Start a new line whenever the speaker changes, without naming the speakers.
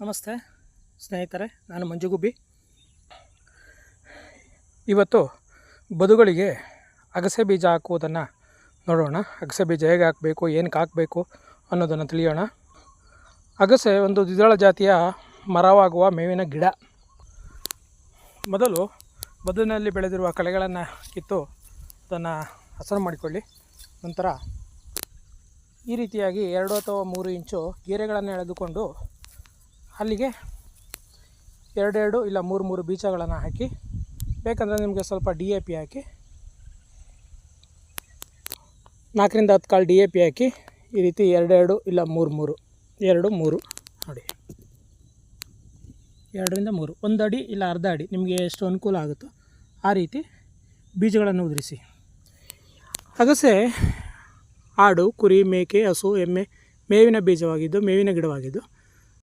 ನಮಸ್ತೆ ಸ್ನೇಹಿತರೆ, ನಾನು ಮಂಜುಗುಬ್ಬಿ ಇವತ್ತು ಬದುಗಳಿಗೆ ಅಗಸೆ ಬೀಜ ಹಾಕುವುದನ್ನು ನೋಡೋಣ. ಅಗಸೆ ಬೀಜ ಹೇಗೆ ಹಾಕಬೇಕು, ಏನಕ್ಕೆ ಹಾಕಬೇಕು ಅನ್ನೋದನ್ನು ತಿಳಿಯೋಣ. ಅಗಸೆ ಒಂದು ದ್ವಿದಳ ಜಾತಿಯ ಮರವಾಗುವ ಮೇವಿನ ಗಿಡ. ಮೊದಲು ಬದುನಲ್ಲಿ ಬೆಳೆದಿರುವ ಕಳೆಗಳನ್ನು ಕಿತ್ತು ಅದನ್ನು ಹಸನು ಮಾಡಿಕೊಳ್ಳಿ. ನಂತರ ಈ ರೀತಿಯಾಗಿ ಎರಡು ಅಥವಾ ಮೂರು ಇಂಚು ಗೀರೆಗಳನ್ನು ಎಳೆದುಕೊಂಡು ಅಲ್ಲಿಗೆ ಎರಡೆರಡು ಇಲ್ಲ ಮೂರು ಮೂರು ಬೀಜಗಳನ್ನು ಹಾಕಿ, ಬೇಕಂದರೆ ನಿಮಗೆ ಸ್ವಲ್ಪ ಡಿ ಎ ಪಿ ಹಾಕಿ, ನಾಲ್ಕರಿಂದ ಹತ್ತು ಕಾಲು ಡಿ ಎ ಪಿ ಹಾಕಿ, ಈ ರೀತಿ ಎರಡೆರಡು ಇಲ್ಲ ಮೂರು ಮೂರು, ಎರಡು ಮೂರು, ನೋಡಿ. ಎರಡರಿಂದ ಮೂರು, ಒಂದು ಅಡಿ ಇಲ್ಲ ಅರ್ಧ ಅಡಿ, ನಿಮಗೆ ಎಷ್ಟು ಅನುಕೂಲ ಆಗುತ್ತೋ ಆ ರೀತಿ ಬೀಜಗಳನ್ನು ಉದುರಿಸಿ. ಅಗಸೆ ಆಡು, ಕುರಿ, ಮೇಕೆ, ಹಸು, ಎಮ್ಮೆ, ಮೇವಿನ ಬೀಜವಾಗಿದ್ದು, ಮೇವಿನ ಗಿಡವಾಗಿದ್ದು